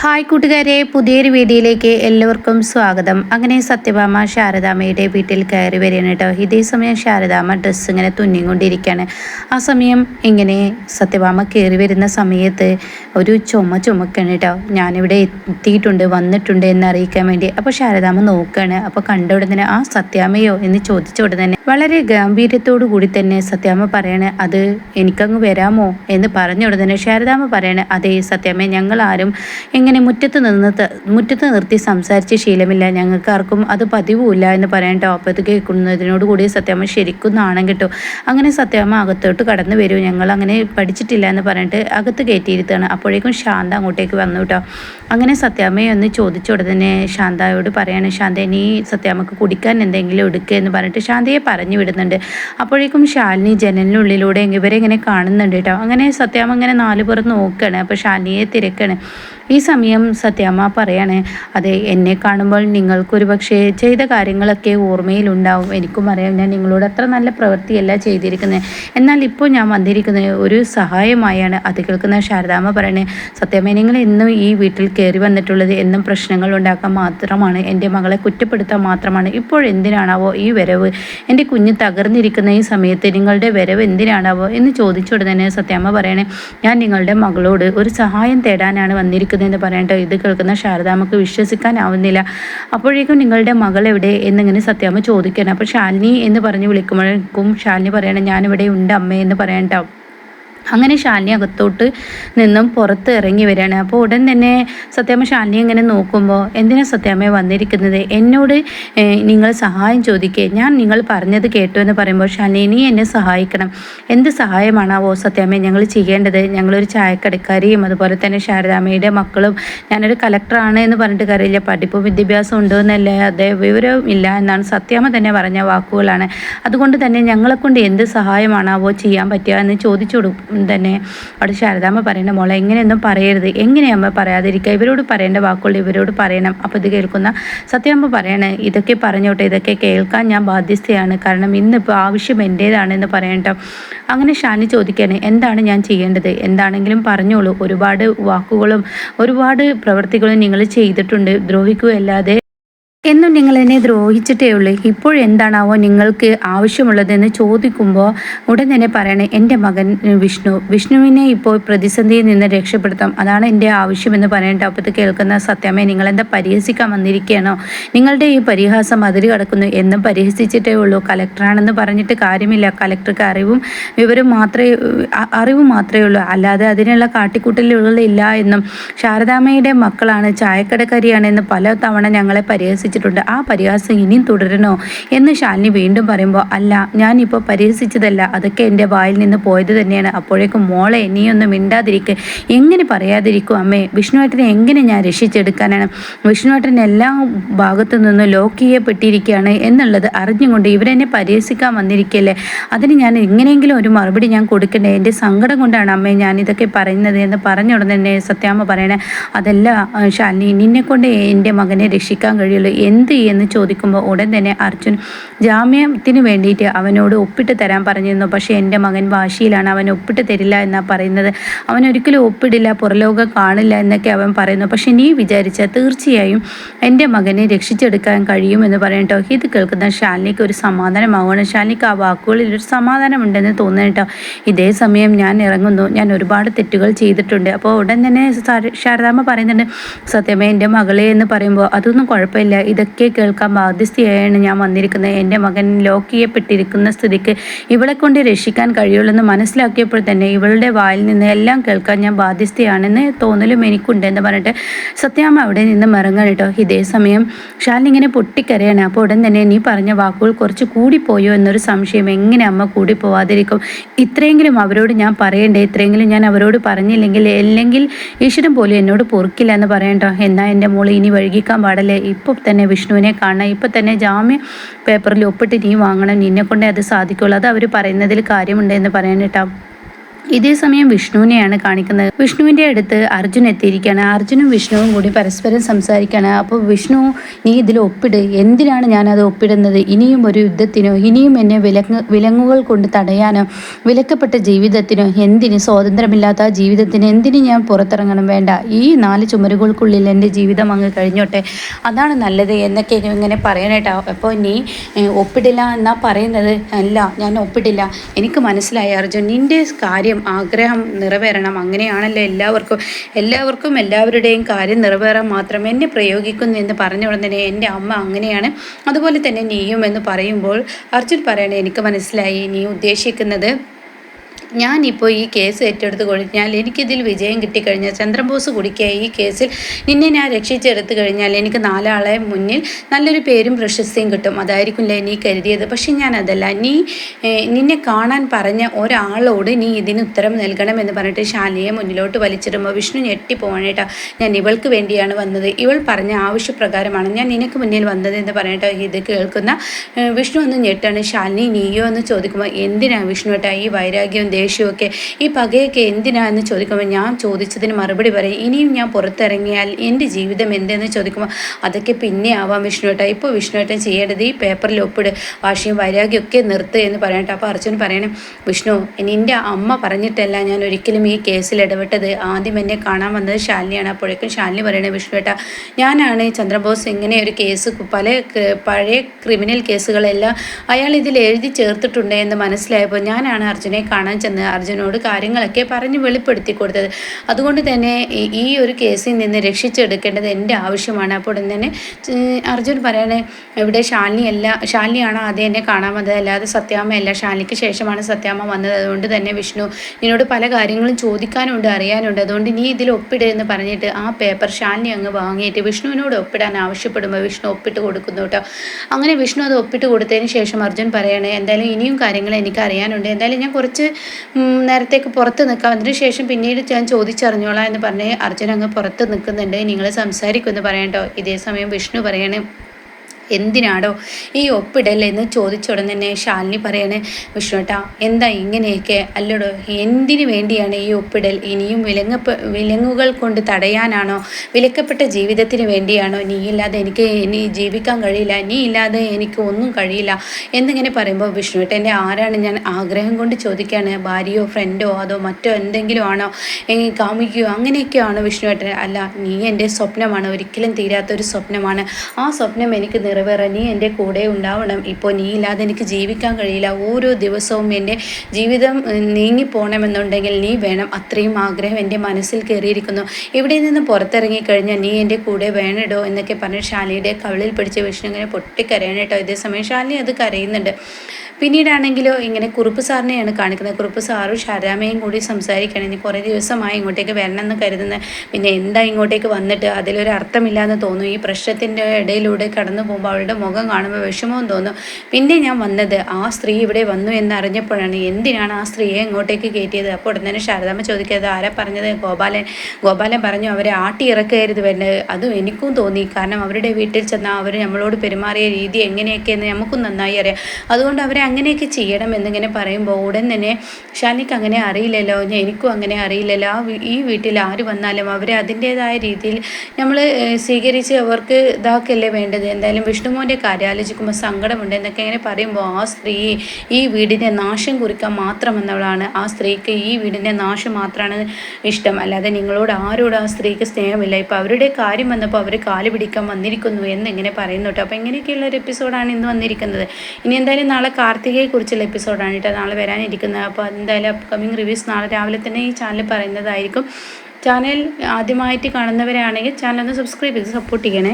Hi കൂട്ടുകാരെ പുതിയൊരു വീഡിയോയിലേക്ക് എല്ലാവർക്കും സ്വാഗതം. അങ്ങനെ സത്യഭാമ ശാരദാമ്മയുടെ വീട്ടിൽ കയറി വരികയാണ് കേട്ടോ. ഇതേ സമയം ശാരദാമ്മ ഡ്രസ്സ് ഇങ്ങനെ തുന്നിക്കൊണ്ടിരിക്കുകയാണ്. ആ സമയം ഇങ്ങനെ സത്യഭാമ കയറി വരുന്ന സമയത്ത് ഒരു ചുമ ചുമക്കാണ് കേട്ടോ. ഞാനിവിടെ എത്തിയിട്ടുണ്ട് വന്നിട്ടുണ്ട് എന്ന് അറിയിക്കാൻ വേണ്ടി. അപ്പോൾ ശാരദാമ്മ നോക്കുകയാണ്. അപ്പോൾ കണ്ട ഉടനെ ആ സത്യാമ്മയോ? എന്ന് ചോദിച്ച ഉടനെ വളരെ ഗാംഭീര്യത്തോടു കൂടി തന്നെ സത്യാമ്മ പറയണേ അത് എനിക്കങ്ങ് വരാമോ എന്ന് പറഞ്ഞ ഉടനെ ശാരദാമ്മ പറയണേ അതേ സത്യാമ്മ ഞങ്ങൾ ആരും എങ്ങനെ മുറ്റത്ത് നിന്ന് മുറ്റത്ത് നിർത്തി സംസാരിച്ച് ശീലമില്ല. ഞങ്ങൾക്ക് ആർക്കും അത് പതിവുമില്ല എന്ന് പറയാൻ ടോപ്പത്ത് കേൾക്കുന്നതിനോട് കൂടി സത്യാമ്മ ശരിക്കും കിട്ടും. അങ്ങനെ സത്യാമ്മ അകത്തോട്ട് കടന്നു വരൂ. ഞങ്ങൾ അങ്ങനെ പഠിച്ചിട്ടില്ല എന്ന് പറഞ്ഞിട്ട് അകത്ത് കയറ്റിയിരുത്താണ്. അപ്പോഴേക്കും ശാന്ത അങ്ങോട്ടേക്ക് വന്നു കേട്ടോ അങ്ങനെ സത്യാമ്മയെ ഒന്ന് ചോദിച്ച ഉടനെ ശാന്തയോട് പറയാണ് ശാന്ത നീ സത്യാമ്മക്ക് കുടിക്കാൻ എന്തെങ്കിലും എടുക്കുക എന്ന് പറഞ്ഞിട്ട് ശാന്തയെ പറഞ്ഞു വിടുന്നുണ്ട് അപ്പോഴേക്കും ശാലിനി ജനലിനുള്ളിലൂടെ ഇവരെ ഇങ്ങനെ കാണുന്നുണ്ട് കേട്ടോ. അങ്ങനെ സത്യാമ്മ ഇങ്ങനെ നാല് പുറം നോക്കുകയാണ് അപ്പോൾ ശാലിനിയെ തിരക്കാണ്. ഈ സമയം സത്യാമ്മ പറയാണ് അതെ എന്നെ കാണുമ്പോൾ നിങ്ങൾക്കൊരു പക്ഷേ ചെയ്ത കാര്യങ്ങളൊക്കെ ഓർമ്മയിലുണ്ടാവും. എനിക്കും അറിയാം ഞാൻ നിങ്ങളോട് അത്ര നല്ല പ്രവൃത്തിയല്ല ചെയ്തിരിക്കുന്നത് എന്നാൽ ഇപ്പോൾ ഞാൻ വന്നിരിക്കുന്നത് ഒരു സഹായമായാണ്. അത് കേൾക്കുന്ന ശാരദാമ്മ പറയണേ സത്യാമ്മ നിങ്ങൾ എന്നും ഈ വീട്ടിൽ കയറി വന്നിട്ടുള്ളത് എന്നും പ്രശ്നങ്ങൾ ഉണ്ടാക്കാൻ മാത്രമാണ്. എന്റെ മകളെ കുറ്റപ്പെടുത്താൻ മാത്രമാണ്. ഇപ്പോൾ എന്തിനാണാവോ ഈ വരവ്? എന്റെ കുഞ്ഞ് തകർന്നിരിക്കുന്ന ഈ സമയത്ത് നിങ്ങളുടെ വരവ് എന്തിനാണാവോ? എന്ന് ചോദിച്ചുടനെ സത്യാമ്മ പറയണേ ഞാൻ നിങ്ങളുടെ മകളോട് ഒരു സഹായം തേടാനാണ് വന്നിരിക്കുന്നത്. എന്ന് പറയട്ടെ. ഇത് കേൾക്കുന്ന ശാരദാമ്മക്ക് വിശ്വസിക്കാനാവുന്നില്ല. അപ്പോഴേക്കും നിങ്ങളുടെ മകൾ എവിടെ എന്നിങ്ങനെ സത്യാമ്മ ചോദിക്കണം അപ്പോൾ ശാലിനി എന്ന് പറഞ്ഞ് വിളിക്കുമ്പോഴേക്കും ശാലിനി പറയണം ഞാനിവിടെ ഉണ്ട് അമ്മേ എന്ന് പറയട്ടോ അങ്ങനെ ശാലിനി അകത്തോട്ട് നിന്നും പുറത്ത് ഇറങ്ങി വരികയാണ്. അപ്പോൾ ഉടൻ തന്നെ സത്യാമ്മ ശാലിനി ഇങ്ങനെ നോക്കുമ്പോൾ എന്തിനാ സത്യാമ്മ വന്നിരിക്കുന്നത്? എന്നോട് നിങ്ങൾ സഹായം ചോദിക്കുക ഞാൻ നിങ്ങൾ പറഞ്ഞത് കേട്ടു എന്ന് പറയുമ്പോൾ ശാലിനി നീ എന്നെ സഹായിക്കണം. എന്ത് സഹായമാണാവോ സത്യാമ്മ ഞങ്ങൾ ചെയ്യേണ്ടത്? ഞങ്ങളൊരു ചായക്കടക്കാരിയും അതുപോലെ തന്നെ ശാരദാമ്മയുടെ മക്കളും ഞാനൊരു കലക്ടറാണ് എന്ന് പറഞ്ഞിട്ട് കാര്യമില്ല. പഠിപ്പും വിദ്യാഭ്യാസം ഉണ്ടോ എന്നല്ല? അതേ വിവരവും ഇല്ല എന്നാണ് സത്യാമ്മ തന്നെ പറഞ്ഞ വാക്കുകളാണ്. അതുകൊണ്ട് തന്നെ ഞങ്ങളെക്കൊണ്ട് എന്ത് സഹായമാണാവോ ചെയ്യാൻ പറ്റുക എന്ന് ചോദിച്ചു തന്നെ അവിടെ ശാരദാമ്മ പറയുന്ന മോളെ എങ്ങനെയൊന്നും പറയരുത്. എങ്ങനെയമ്മ പറയാതിരിക്കുക? ഇവരോട് പറയേണ്ട വാക്കുകൾ ഇവരോട് പറയണം. അപ്പോൾ ഇത് കേൾക്കുന്ന സത്യാമ്മ പറയണേ ഇതൊക്കെ പറഞ്ഞോട്ടെ ഇതൊക്കെ കേൾക്കാൻ ഞാൻ ബാധ്യസ്ഥയാണ്. കാരണം ഇന്നിപ്പോൾ ആവശ്യം എന്റേതാണെന്ന് പറയട്ടോ അങ്ങനെ ഷാനി ചോദിക്കുകയാണ് എന്താണ് ഞാൻ ചെയ്യേണ്ടത്? എന്താണെങ്കിലും പറഞ്ഞോളൂ. ഒരുപാട് വാക്കുകളും ഒരുപാട് പ്രവൃത്തികളും നിങ്ങൾ ചെയ്തിട്ടുണ്ട്. ദ്രോഹിക്കുകയല്ലാതെ എന്നും നിങ്ങൾ എന്നെ ദ്രോഹിച്ചിട്ടേ ഉള്ളൂ. ഇപ്പോഴെന്താണാവോ നിങ്ങൾക്ക് ആവശ്യമുള്ളതെന്ന് ചോദിക്കുമ്പോൾ ഉടൻ തന്നെ പറയണേ എന്റെ മകൻ വിഷ്ണു. വിഷ്ണുവിനെ ഇപ്പോൾ പ്രതിസന്ധിയിൽ നിന്ന് രക്ഷപ്പെടുത്താം. അതാണ് എന്റെ ആവശ്യമെന്ന് പറയേണ്ട അപ്പത്ത് കേൾക്കുന്ന സത്യമേ നിങ്ങളെന്താ പരിഹസിക്കാൻ വന്നിരിക്കുകയാണോ? നിങ്ങളുടെ ഈ പരിഹാസം അതിര് കടക്കുന്നു എന്നും പരിഹസിച്ചിട്ടേ ഉള്ളൂ. കലക്ടറാണെന്ന് പറഞ്ഞിട്ട് കാര്യമില്ല. കലക്ടർക്ക് അറിവും വിവരം മാത്രമേ അറിവ് മാത്രമേ ഉള്ളൂ. അല്ലാതെ അതിനുള്ള കാട്ടിക്കൂട്ടലുകളില്ല എന്നും. ശാരദാമ്മയുടെ മക്കളാണ് ചായക്കടക്കാരിയാണെന്ന് പല തവണ ഞങ്ങളെ പരിഹസിച്ചു പരിഹസിച്ചിട്ടുണ്ട് ആ പരിഹാസം ഇനിയും തുടരണോ? എന്ന് ശാലിനി വീണ്ടും പറയുമ്പോൾ അല്ല ഞാനിപ്പോൾ പരിഹസിച്ചതല്ല. അതൊക്കെ എന്റെ വായിൽ നിന്ന് പോയത് തന്നെയാണ്. അപ്പോഴേക്കും മോളെ നീയൊന്ന് മിണ്ടാതിരിക്കുക എങ്ങനെ പറയാതിരിക്കും അമ്മേ? വിഷ്ണുവേട്ടനെ എങ്ങനെ ഞാൻ രക്ഷിച്ചെടുക്കാനാണ്? വിഷ്ണുവേട്ടൻ എല്ലാ ഭാഗത്തു നിന്നും ലോക്ക് ചെയ്യപ്പെട്ടിരിക്കുകയാണ് എന്നുള്ളത് അറിഞ്ഞുകൊണ്ട് ഇവരെന്നെ പരിഹസിക്കാൻ വന്നിരിക്കല്ലേ? അതിന് ഞാൻ എങ്ങനെയെങ്കിലും ഒരു മറുപടി ഞാൻ കൊടുക്കണ്ടേ? എന്റെ സങ്കടം കൊണ്ടാണ് അമ്മേ ഞാൻ ഇതൊക്കെ പറയുന്നത് എന്ന് പറഞ്ഞ ഉടനെ തന്നെ സത്യാമ്മ പറയണേ അതല്ല ശാലിനി നിന്നെ കൊണ്ട് എന്റെ മകനെ രക്ഷിക്കാൻ കഴിയുള്ളൂ. എന്ത് എന്ന് ചോദിക്കുമ്പോൾ ഉടൻ തന്നെ അർജുൻ ജാമ്യത്തിന് വേണ്ടിയിട്ട് അവനോട് ഒപ്പിട്ട് തരാൻ പറഞ്ഞിരുന്നു. പക്ഷേ എന്റെ മകൻ വാശിയിലാണ്. അവൻ ഒപ്പിട്ട് തരില്ല എന്നാണ് പറയുന്നത്. അവൻ ഒരിക്കലും ഒപ്പിടില്ല. പുറലോകം കാണില്ല എന്നൊക്കെ അവൻ പറയുന്നു. പക്ഷെ നീ വിചാരിച്ച തീർച്ചയായും എന്റെ മകനെ രക്ഷിച്ചെടുക്കാൻ കഴിയുമെന്ന് പറയട്ടോ ഇത് കേൾക്കുന്ന ശാലിനിക്ക് ഒരു സമാധാനമാവുകയാണ്. ശാലിനിക്ക് ആ വാക്കുകളിൽ ഒരു സമാധാനമുണ്ടെന്ന് തോന്നുന്നു ഇതേ സമയം ഞാൻ ഇറങ്ങുന്നു. ഞാൻ ഒരുപാട് തെറ്റുകൾ ചെയ്തിട്ടുണ്ട്. അപ്പോൾ ഉടൻ തന്നെ ശാരദാമ്മ പറയുന്നുണ്ട് സത്യമേ എന്റെ മകളെ എന്ന് പറയുമ്പോൾ അതൊന്നും കുഴപ്പമില്ല. ഇതൊക്കെ കേൾക്കാൻ ബാധ്യസ്ഥയായാണ് ഞാൻ വന്നിരിക്കുന്നത്. എന്റെ മകൻ ലോക്ക് ചെയ്യപ്പെട്ടിരിക്കുന്ന സ്ഥിതിക്ക് ഇവളെ കൊണ്ട് രക്ഷിക്കാൻ കഴിയുള്ളൂ മനസ്സിലാക്കിയപ്പോൾ തന്നെ ഇവളുടെ വായിൽ നിന്ന് എല്ലാം കേൾക്കാൻ ഞാൻ ബാധ്യസ്ഥയാണെന്ന് തോന്നലും എനിക്കുണ്ടെന്ന് പറഞ്ഞിട്ട് സത്യാമ്മ അവിടെ നിന്ന് മറങ്ങാൻ കേട്ടോ. ഇതേ സമയം ഷാലിനി ഇങ്ങനെ പൊട്ടിക്കരയാണ്. അപ്പോൾ ഉടൻ തന്നെ നീ പറഞ്ഞ വാക്കുകൾ കുറച്ച് കൂടിപ്പോയോ എന്നൊരു സംശയം എങ്ങനെ അമ്മ കൂടി പോവാതിരിക്കും? ഇത്രയെങ്കിലും അവരോട് ഞാൻ പറയണ്ടേ? ഇത്രയെങ്കിലും ഞാൻ അവരോട് പറഞ്ഞില്ലെങ്കിൽ അല്ലെങ്കിൽ ഈശ്വരൻ പോലും എന്നോട് പൊറുക്കില്ല എന്ന് പറയണ്ടോ? എന്നാൽ എന്റെ മോൾ ഇനി വഴുകിക്കാൻ പാടല്ലേ? ഇപ്പോൾ തന്നെ വിഷ്ണുവിനെ കാണണം. ഇപ്പം തന്നെ ജാമ്യ പേപ്പറിൽ ഒപ്പിട്ട് നീ വാങ്ങണം. നിന്നെ കൊണ്ടേ അത് സാധിക്കുള്ളൂ. അത് അവർ പറയുന്നതിൽ കാര്യമുണ്ട് എന്ന് ഇതേ സമയം വിഷ്ണുവിനെയാണ് കാണിക്കുന്നത്. വിഷ്ണുവിന്റെ അടുത്ത് അർജുൻ എത്തിയിരിക്കുകയാണ്. അർജുനും വിഷ്ണുവും കൂടി പരസ്പരം സംസാരിക്കുകയാണ്. അപ്പോൾ വിഷ്ണു നീ ഇതിൽ ഒപ്പിട്. എന്തിനാണ് ഞാൻ അത് ഒപ്പിടുന്നത്? ഇനിയും ഒരു യുദ്ധത്തിനോ ഇനിയും എന്നെ വിലങ്ങ് വിലങ്ങുകൾ കൊണ്ട് തടയാനോ വിലക്കപ്പെട്ട ജീവിതത്തിനോ എന്തിന്? സ്വാതന്ത്ര്യമില്ലാത്ത ജീവിതത്തിന് എന്തിന് ഞാൻ പുറത്തിറങ്ങണം? വേണ്ട. ഈ നാല് ചുമരുകൾക്കുള്ളിൽ എന്റെ ജീവിതം അങ്ങ് കഴിഞ്ഞോട്ടെ. അതാണ് നല്ലത് എന്നൊക്കെ ഇങ്ങനെ പറയാനായിട്ടാ. അപ്പോൾ നീ ഒപ്പിടില്ല എന്നാ പറയുന്നത്? അല്ല ഞാൻ ഒപ്പിടില്ല. എനിക്ക് മനസ്സിലായി അർജുൻ നിന്റെ കാര്യം കാര്യം ആഗ്രഹം നിറവേറണം. അങ്ങനെയാണല്ലോ എല്ലാവർക്കും എല്ലാവർക്കും എല്ലാവരുടെയും കാര്യം നിറവേറാൻ മാത്രം എന്നെ പ്രയോഗിക്കുന്നു എന്ന് പറഞ്ഞ ഉടനെ എന്റെ അമ്മ അങ്ങനെയാണ്. അതുപോലെ തന്നെ നീയും എന്ന് പറയുമ്പോൾ അർജുൻ പറയണേ എനിക്ക് മനസ്സിലായി നീ ഉദ്ദേശിക്കുന്നത് ഞാനിപ്പോൾ ഈ കേസ് ഏറ്റെടുത്ത് കഴിഞ്ഞാൽ എനിക്കിതിൽ വിജയം കിട്ടിക്കഴിഞ്ഞാൽ ചന്ദ്രബോസ് കുടിക്കുക ഈ കേസിൽ നിന്നെ ഞാൻ രക്ഷിച്ചെടുത്തു കഴിഞ്ഞാൽ എനിക്ക് നാലാളെ മുന്നിൽ നല്ലൊരു പേരും പ്രശസ്തിയും കിട്ടും. അതായിരിക്കില്ലേ നീ കരുതിയത്. പക്ഷേ ഞാൻ അതല്ല നീ നിന്നെ കാണാൻ പറഞ്ഞ ഒരാളോട് നീ ഇതിന് ഉത്തരം നൽകണം എന്ന് പറഞ്ഞിട്ട് ശാലിയെ മുന്നിലോട്ട് വലിച്ചിടുമ്പോൾ വിഷ്ണു ഞെട്ടിപ്പോണേട്ടാ ഞാൻ ഇവൾക്ക് വേണ്ടിയാണ് വന്നത്. ഇവൾ പറഞ്ഞ ആവശ്യപ്രകാരമാണ് ഞാൻ നിനക്ക് മുന്നിൽ വന്നത് എന്ന് പറഞ്ഞിട്ട് ഇത് കേൾക്കുന്ന വിഷ്ണു ഒന്ന് ഞെട്ടാണ്. ശാലിനി നീയോ എന്ന് ചോദിക്കുമ്പോൾ എന്തിനാണ് വിഷ്ണുവേട്ട ഈ വൈരാഗ്യം ദേഷ്യമൊക്കെ ഈ പകയൊക്കെ എന്തിനാന്ന് ചോദിക്കുമ്പോൾ ഞാൻ ചോദിച്ചതിന് മറുപടി പറയും ഇനിയും ഞാൻ പുറത്തിറങ്ങിയാൽ എന്റെ ജീവിതം എന്തെന്ന് ചോദിക്കുമ്പോൾ അതൊക്കെ പിന്നെ ആവാം വിഷ്ണുവേട്ട ഇപ്പോൾ വിഷ്ണുവേട്ടൻ ചെയ്യേണ്ടത് ഈ പേപ്പറിൽ ഒപ്പിട് വാശിയും വൈരാഗ്യമൊക്കെ നിർത്ത് എന്ന് പറയട്ടെ. അപ്പോൾ അർജുൻ പറയണം വിഷ്ണു ഇനി എന്റെ അമ്മ പറഞ്ഞിട്ടല്ല ഞാൻ ഒരിക്കലും ഈ കേസിൽ ഇടപെട്ടത്. ആദ്യം എന്നെ കാണാൻ വന്നത് ശാലിനിയാണ്. അപ്പോഴേക്കും ശാലിനി പറയണേ വിഷ്ണുവേട്ട ഞാനാണ് ചന്ദ്രബോസ് ഇങ്ങനെ ഒരു കേസ് പല പഴയ ക്രിമിനൽ കേസുകളെല്ലാം അയാൾ ഇതിൽ എഴുതി ചേർത്തിട്ടുണ്ട് എന്ന് മനസ്സിലായപ്പോൾ ഞാനാണ് അർജുനെ കാണാൻ ചെന്ന് അർജുനോട് കാര്യങ്ങളൊക്കെ പറഞ്ഞ് വെളിപ്പെടുത്തി കൊടുത്തത്. അതുകൊണ്ട് തന്നെ ഈ ഒരു കേസിൽ നിന്ന് രക്ഷിച്ചെടുക്കേണ്ടത് എന്റെ ആവശ്യമാണ്. അപ്പോൾ തന്നെ അർജുൻ പറയണേ ഇവിടെ ശാലിനി അല്ല ശാലിനിയാണോ ആദ്യം എന്നെ കാണാൻ വന്നത്? അല്ലാതെ സത്യാമ്മയല്ല ശാലിനിക്ക് ശേഷമാണ് സത്യാമ്മ വന്നത്. അതുകൊണ്ട് തന്നെ വിഷ്ണു നിന്നോട് പല കാര്യങ്ങളും ചോദിക്കാനുണ്ട് അറിയാനുണ്ട്. അതുകൊണ്ട് നീ ഇതിൽ ഒപ്പിടുക എന്ന് പറഞ്ഞിട്ട് ആ പേപ്പർ ശാലിനി അങ്ങ് വാങ്ങിയിട്ട് വിഷ്ണുവിനോട് ഒപ്പിടാൻ ആവശ്യപ്പെടുമ്പോൾ വിഷ്ണു ഒപ്പിട്ട് കൊടുക്കുന്നു കേട്ടോ. അങ്ങനെ വിഷ്ണു അത് ഒപ്പിട്ട് കൊടുത്തതിന് ശേഷം അർജുൻ പറയണേ എന്തായാലും ഇനിയും കാര്യങ്ങൾ എനിക്ക് അറിയാനുണ്ട് എന്തായാലും ഞാൻ കുറച്ച് നേരത്തേക്ക് പുറത്ത് നിൽക്കാം. അതിനുശേഷം പിന്നീട് ഞാൻ ചോദിച്ചറിഞ്ഞോളാം എന്ന് പറഞ്ഞ് അർജുൻ അങ്ങ് പുറത്ത് നിൽക്കുന്നുണ്ട്. നിങ്ങൾ സംസാരിക്കുമെന്ന് പറയണ്ടോ ഇതേ സമയം വിഷ്ണു പറയണേ. എന്തിനാടോ ഈ ഒപ്പിടല്ലേ എന്ന് ചോദിച്ച ഉടൻ തന്നെ ശാലിനി പറയണേ വിഷ്ണുട്ട എന്താ ഇങ്ങനെയൊക്കെ? അല്ലടോ എന്തിനു വേണ്ടിയാണ് ഈ ഒപ്പിടൽ? ഇനിയും വിലങ്ങ വിലങ്ങുകൾ കൊണ്ട് തടയാനാണോ? വിലക്കപ്പെട്ട ജീവിതത്തിന് വേണ്ടിയാണോ? നീ ഇല്ലാതെ എനിക്ക് ഇനി ജീവിക്കാൻ കഴിയില്ല. നീ ഇല്ലാതെ എനിക്ക് ഒന്നും കഴിയില്ല. എന്നിങ്ങനെ പറയുമ്പോൾ വിഷ്ണുട്ടന്റെ ആരാണ് ഞാൻ ആഗ്രഹം കൊണ്ട് ചോദിക്കുകയാണ് ഭാര്യയോ ഫ്രണ്ടോ അതോ മറ്റോ എന്തെങ്കിലും ആണോ? കാമിക്കുകയോ അങ്ങനെയൊക്കെയാണോ വിഷ്ണുവേട്ടൻ അല്ല നീ എന്റെ സ്വപ്നമാണ്. ഒരിക്കലും തീരാത്തൊരു സ്വപ്നമാണ്. ആ സ്വപ്നം എനിക്ക് നിറ നിറവേറാൻ നീ എന്റെ കൂടെ ഉണ്ടാവണം. ഇപ്പോൾ നീ ഇല്ലാതെ എനിക്ക് ജീവിക്കാൻ കഴിയില്ല. ഓരോ ദിവസവും എന്റെ ജീവിതം നീങ്ങിപ്പോണമെന്നുണ്ടെങ്കിൽ നീ വേണം. അത്രയും ആഗ്രഹം എന്റെ മനസ്സിൽ കയറിയിരിക്കുന്നു. ഇവിടെ നിന്ന് പുറത്തിറങ്ങിക്കഴിഞ്ഞാൽ നീ എന്റെ കൂടെ വേണടോ എന്നൊക്കെ പറഞ്ഞ് ശാലിയുടെ കവിളിൽ പിടിച്ച ഇങ്ങനെ പൊട്ടിക്കരയണേട്ടോ ഇതേ ഇതേസമയം ശാലിനി അത് കരയുന്നുണ്ട്. പിന്നീടാണെങ്കിലോ ഇങ്ങനെ കുറുപ്പ് സാറിനെയാണ് കാണിക്കുന്നത്. കുറുപ്പ് സാറും ശാരാമയും കൂടി സംസാരിക്കണം ഇനി കുറേ ദിവസമായി ഇങ്ങോട്ടേക്ക് വരണം എന്ന് കരുതുന്ന പിന്നെ എന്താ ഇങ്ങോട്ടേക്ക് വന്നിട്ട് അതിലൊരു അർത്ഥമില്ലാന്ന് തോന്നുന്നു. ഈ പ്രശ്നത്തിന്റെ ഇടയിലൂടെ കടന്നു പോകുമ്പോൾ അവളുടെ മുഖം കാണുമ്പോൾ വിഷമവും തോന്നും. പിന്നെ ഞാൻ വന്നത് ആ സ്ത്രീ ഇവിടെ വന്നു എന്നറിഞ്ഞപ്പോഴാണ്. എന്തിനാണ് ആ സ്ത്രീയെ ഇങ്ങോട്ടേക്ക് കയറ്റിയത്? അപ്പോൾ ഉടൻ തന്നെ ശാരദാമ്മ ചോദിക്കരുത് ആരാ പറഞ്ഞത്? ഗോപാലൻ ഗോപാലൻ പറഞ്ഞു അവരെ ആട്ടി ഇറക്കരുത് അതും എനിക്കും തോന്നി. കാരണം അവരുടെ വീട്ടിൽ ചെന്നാൽ അവർ നമ്മളോട് പെരുമാറിയ രീതി എങ്ങനെയൊക്കെയെന്ന് നമുക്കും നന്നായി അറിയാം. അതുകൊണ്ട് അവരെ അങ്ങനെയൊക്കെ ചെയ്യണം എന്നിങ്ങനെ പറയുമ്പോൾ ഉടൻ തന്നെ ഷാനിക്ക് അങ്ങനെ അറിയില്ലല്ലോ എനിക്കും അങ്ങനെ അറിയില്ലല്ലോ. ആ ഈ വീട്ടിൽ ആര് വന്നാലും അവരെ അതിന്റേതായ രീതിയിൽ നമ്മൾ സ്വീകരിച്ച് അവർക്ക് ഇതാക്കല്ലേ വേണ്ടത്. എന്തായാലും വിഷ്ണുമോന്റെ കാര്യം ആലോചിക്കുമ്പോൾ സങ്കടമുണ്ട് എന്നൊക്കെ ഇങ്ങനെ പറയുമ്പോൾ ആ സ്ത്രീ ഈ വീടിനെ നാശം കുറിക്കാൻ മാത്രം എന്നവളാണ് ആ സ്ത്രീക്ക് ഈ വീടിന്റെ നാശം മാത്രമാണ് ഇഷ്ടം. അല്ലാതെ നിങ്ങളോട് ആരോട് ആ സ്ത്രീക്ക് സ്നേഹമില്ല. ഇപ്പോൾ അവരുടെ കാര്യം വന്നപ്പോൾ അവർ കാൽ പിടിക്കാൻ വന്നിരിക്കുന്നു എന്നിങ്ങനെ പറയുന്നു കേട്ടോ അപ്പോൾ ഇങ്ങനെയൊക്കെയുള്ള ഒരു എപ്പിസോഡാണ് ഇന്ന് വന്നിരിക്കുന്നത്. ഇനി എന്തായാലും നാളെ കാർ കുറിച്ചുള്ള എപ്പിസോഡാണ് കേട്ടോ നാളെ വരാനിരിക്കുന്നത്. അപ്പോൾ എന്തായാലും അപ്കമിങ് റിവ്യൂസ് നാളെ രാവിലെ തന്നെ ഈ ചാനൽ പറയുന്നതായിരിക്കും. ചാനൽ ആദ്യമായിട്ട് കാണുന്നവരാണെങ്കിൽ ചാനൽ ഒന്ന് സബ്സ്ക്രൈബ് ചെയ്ത് സപ്പോർട്ട് ചെയ്യണേ.